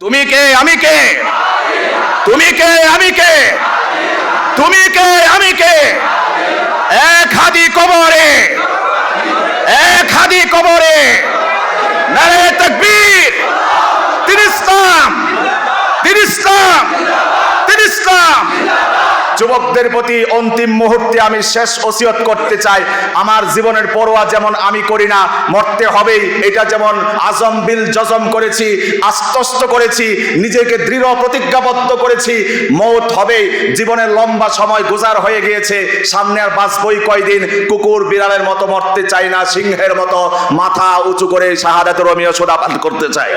তুমি কে, আমি কে? তুমি কে, আমি কে? তুমি কে, আমি কে? এক হাদি কবরে, এক হাদি কবরে, নারে তকবীর তিনি ইসলাম তিনি ইসলাম তিনি ইসলাম যুবকদের প্রতি অন্তিম মুহূর্তে আমি শেষ ওসিয়ত করতে চাই। আমার জীবনের পরোয়া যেমন আমি করি না, মরতে হবেই। এটা যেমন আজম বিল জজম করেছি, আস্তস্ত করেছি, নিজেকে দৃঢ় প্রতিজ্ঞাবদ্ধ করেছি, মৌত হবেই। জীবনের লম্বা সময় গুজার হয়ে গিয়েছে, সামনে আর বাঁচবই কয়দিন? কুকুর বিড়ালের মতো মরতে চাই না, সিংহের মতো মাথা উঁচু করে শাহাদাত রমিও সোদা পান করতে চাই।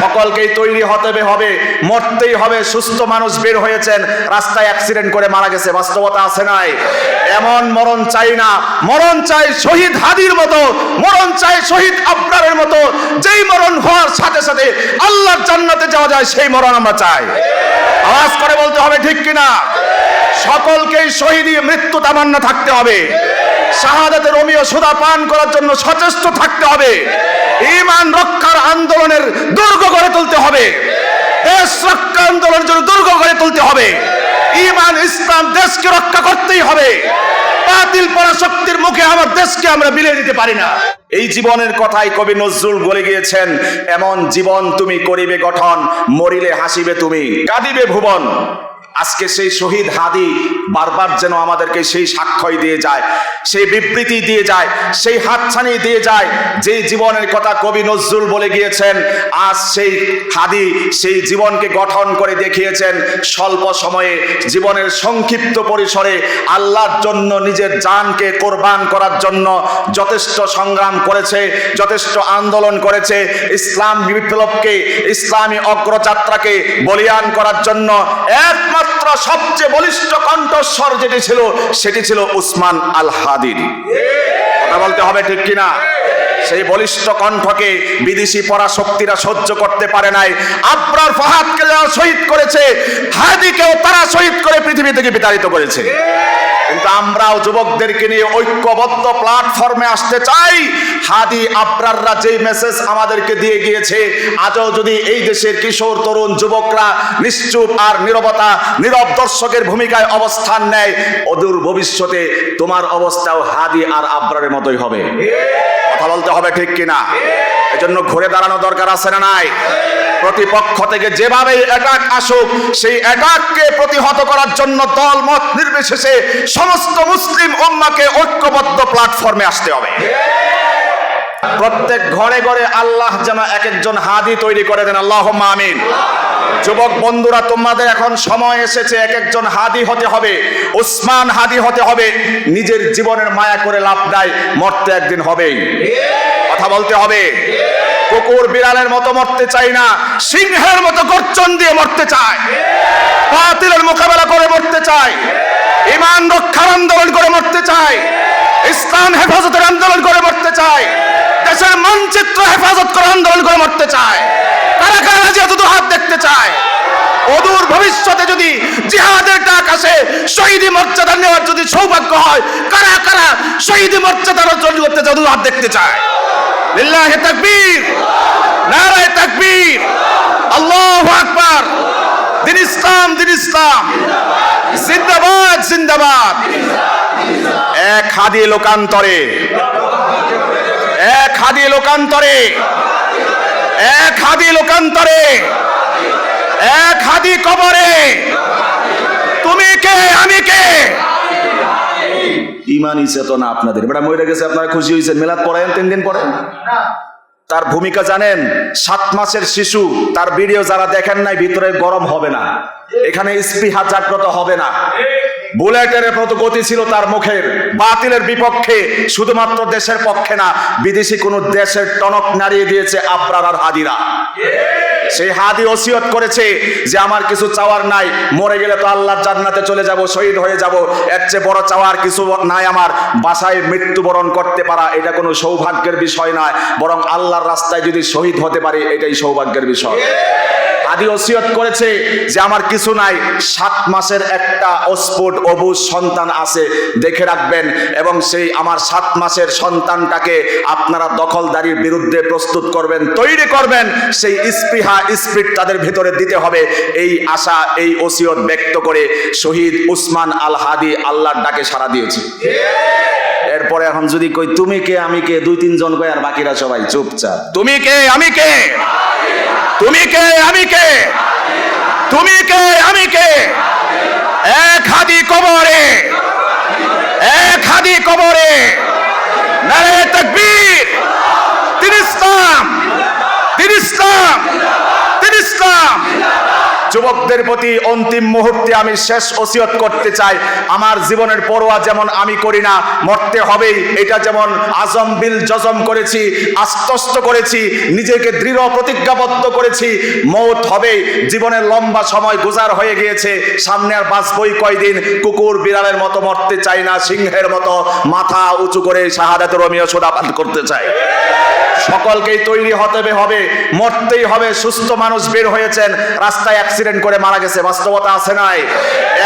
সকলকেই তৈরি হতে হবে, মরতেই হবে, সুস্থ মানুষ বের হয়েছেন, রাস্তায় অ্যাক্সিডেন্ট করে মারা গেছে, বাস্তবতা আছে নাই। এমন মরণ চাই না, মরণ চাই শহীদ হাদির মতো, মরণ চাই শহীদ আবরারের মতো, যেই মরণ হওয়ার সাথে সাথে আল্লাহর জান্নাতে যাওয়া যায়, সেই মরণ আমরা চাই। আওয়াজ করে বলতে হবে ঠিক কিনা? সকলকেই শহীদী মৃত্যু তামান্না থাকতে হবে। শাহাদাতের রমিও সুদা পান করার জন্য সচেষ্ট থাকতে হবে। ইমান রক্ষার আন্দোলনের দুর্গ গড়ে তুলতে হবে। দেশ রক্ষা আন্দোলনের জন্য দুর্গ গড়ে তুলতে হবে। ইমান ইসলাম দেশকে রক্ষা করতেই হবে। বাতিল পরাশক্তির মুখে আমার দেশকে আমরা বিলিয়ে দিতে পারি না। এই জীবনের কথাই কবি নজরুল বলে গিয়েছেন, এমন জীবন তুমি করিবে গঠন, মরিলে হাসিবে তুমি, কাঁদিবে ভুবন। আজকে সেই শহীদ হাদি বারবার যেন আমাদেরকে সেই সাক্ষ্যই দিয়ে যায়, সেই বিবৃতি দিয়ে যায়, সেই হাতছানি দিয়ে যায় যে জীবনের কথা কবি নজরুল বলে গিয়েছেন, আজ সেই হাদি সেই জীবনকে গঠন করে দেখিয়েছেন, স্বল্প সময়ে জীবনের সংক্ষিপ্ত পরিসরে আল্লাহর জন্য নিজের জানকে কোরবান করার জন্য যথেষ্ট সংগ্রাম করেছে, যথেষ্ট আন্দোলন করেছে, ইসলাম বিপ্লবকে, ইসলামী অগ্রযাত্রাকে বলিয়ান করার জন্য একমাত্র সবচেয়ে বলিষ্ঠ কণ্ঠস্বর যেটি ছিল, সেটি ছিল উসমান আল হাদির কথা বলতে হবে ঠিক কিনা? সেই বলিষ্ঠ কণ্ঠকে বিদেশি পরাশক্তিরা সহ্য করতে পারে নাই। আব্রার ফাহাদকে যারা শহীদ করেছে, হাদিকেও তারা শহীদ করে পৃথিবী থেকে বিতাড়িত করেছে। কিন্তু আমরাও যুবকদেরকে নিয়ে ঐক্যবদ্ধ প্ল্যাটফর্মে আসতে চাই। হাদি আব্রাররা যেই মেসেজ আমাদেরকে দিয়ে গিয়েছে, আজও যদি এই দেশের কিশোর, তরুণ যুবকরা নিশ্চুপ আর নীরবতা, নীরব দর্শকের ভূমিকায় অবস্থান নেয়, অদূর ভবিষ্যতে তোমার অবস্থাও হাদি আর আব্রারের মতোই হবে। কথা বলতে হবে ঠিক কিনা? এজন্য ঘুরে দাঁড়ানো দরকার আছে না নাই? প্রতিপক্ষ থেকে যেভাবে অ্যাটাক আসুক, সেই অ্যাটাককে প্রতিহত করার জন্য দল, মত নির্বিশেষে সমস্ত মুসলিম উম্মাকে ঐক্যবদ্ধ প্ল্যাটফর্মে আসতে হবে। প্রত্যেক ঘরে ঘরে আল্লাহ যেন এক একজন হাদি তৈরি করে দেন। আল্লাহ আমিন। যুবক বন্ধুরা, তোমাদের এখন সময় এসেছে এক একজন হাদি হতে হবে, উসমান হাদি হতে হবে। নিজের জীবনের মায়া করে লাভ নাই, মরতে একদিন হবেই। কথা বলতে হবে। কুকুর বিড়ালের মতো মরতে চাই না, সিংহের মতো গর্জন দিয়ে মরতে চায়, বাতিলের মোকাবেলা করে মরতে চায় ইমান রক্ষার আন্দোলন করে মরতে চায়, ইসলাম হেফাজতের আন্দোলন করে মরতে চায়, দেশের মানচিত্র হেফাজত করে আন্দোলন করে মরতে চায়, কারা কারা যে দুটো হাত দেখতে চায়, অদূর ভবিষ্যতে যদি জিহাদের ডাক আসে, শহীদি মর্যাদা নেওয়ার যদি সৌভাগ্য হয়, কারা কারা শহীদি মর্যাদার অর্জন করতে চায় হাত দেখতে চায়? লিল্লাহে তাকবীর, নারায়ে তাকবীর, আল্লাহু আকবার, দিন ইসলাম দিন ইসলাম, জিন্দাবাদ জিন্দাবাদ। এক হাদি লোকান্তরে, এক হাদি লোকান্তরে, এক হাদি লোকান্তরে, এক হাদি কবরে তুমি কে আমি কে ইমানই চেতনা আপনাদের। বেটা মরে গেছে, আপনারা খুশি হয়েছেন? মেলাদ পড়েন তিন দিন পরে? তার ভূমিকা জানেন, সাত মাসের শিশু, তার ভিডিও যারা দেখেন নাই, ভিতরে গরম হবে না। এখানে স্পৃহা জাগ্রত হবে না। বুলেটের মতো গতি ছিল তার মুখের। বাতিলের বিপক্ষে, শুধুমাত্র দেশের পক্ষে না, বিদেশি কোন দেশের টনক নাড়িয়ে দিয়েছে আবরার আর হাদিরা। সেই হাদি ওসিয়ত করেছে যে আমার কিছু চাওয়ার নাই, মরে গেলে তো আল্লাহর জান্নাতে চলে যাব, শহীদ হয়ে যাব। এর চেয়ে বড় চাওয়ার কিছু নাই আমার, বাসায় মৃত্যুবরণ করতে পারা, এটা কোনো সৌভাগ্যের বিষয় নয়। বরং আল্লাহর রাস্তায় যদি শহীদ হতে পারি, এটাই সৌভাগ্যের বিষয়। হাদি ওসিয়ত করেছে যে আমার কিছু নাই, সাত মাসের একটা অস্ফুট, অবুজ সন্তান আছে, দেখে রাখবেন। এবং সেই আমার সাত মাসের সন্তানটাকে আপনারা দখলদারির বিরুদ্ধে প্রস্তুত করবেন, তৈরি করবেন, সেই স্পৃহা স্পিরিট তাদের ভিতরে দিতে হবে। এই আশা, এই ওসিয়ত ব্যক্ত করে শহীদ উসমান আল হাদি আল্লাহর ডাকে সাড়া দিয়েছে। এরপরে এখন যদি কই, তুমি কে, আমি কে? দুই, তিনজন কই, আর বাকিরা সবাই চুপচাপ। তুমি কে, আমি কে? তুমি কে, আমি কে? তুমি কে, আমি কে? এক হাদি কবরে। এক হাদি কবরে নারে তকবীর তিনি ইসলাম তিনি ইসলাম তিনি ইসলাম যুবকদের প্রতি অন্তিম মুহূর্তে আমি শেষ ওসিয়ত করতে চাই। আমার জীবনের পরোয়া যেমন আমি করি না, মরতে হবেই। এটা যেমন আজম বিল জজম করেছি, আস্তস্ত করেছি, নিজেকে দৃঢ় প্রতিজ্ঞাবদ্ধ করেছি, মৌত হবেই। জীবনের লম্বা সময় গুজার হয়ে গিয়েছে, সামনে আর বাঁচবই কয়দিন? কুকুর বিড়ালের মতো মরতে চাই না, সিংহের মতো মাথা উঁচু করে শাহাদাত রমিও সোদা পান করতে চাই। সকলকেই তৈরি হতে হবে, মরতেই হবে, সুস্থ মানুষ বের হয়েছেন, রাস্তায় করে মারা গেছে, বাস্তবতা আছে নাই।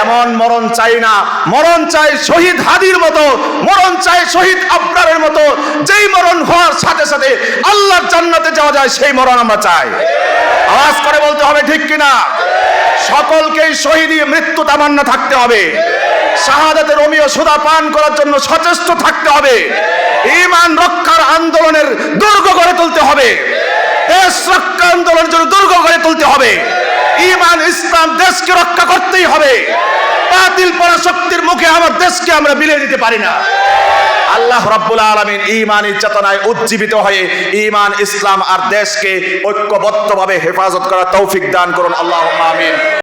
এমন মরণ চাই না। মরণ চাই শহীদ হাদির মতো, মরণ চাই শহীদ আবরারের মতো। যেই মরণ হওয়ার সাথে সাথে আল্লাহর জান্নাতে যাওয়া যায়, সেই মরণ আমরা চাই। আওয়াজ করে বলতে হবে ঠিক কিনা? সকলকেই শহীদী মৃত্যু তামান্না থাকতে হবে। শাহাদাতের রমিও সুদা পান করার জন্য সচেষ্ট থাকতে হবে। ইমান রক্ষার আন্দোলনের দুর্গ গড়ে তুলতে হবে। দেশ রক্ষা আন্দোলনের জন্য দুর্গ গড়ে তুলতে হবে। ইমান ইসলাম দেশকে রক্ষা করতেই হবে। বাতিল পরাশক্তির মুখে আমার দেশকে আমরা বিলিয়ে দিতে পারি না। আল্লাহ রাব্বুল আলামিন ঈমানের চেতনায় উজ্জীবিত হয়ে ইমান ইসলাম আর দেশকে ঐক্যবদ্ধভাবে হেফাজত করার তৌফিক দান করুন। আল্লাহ আমিন।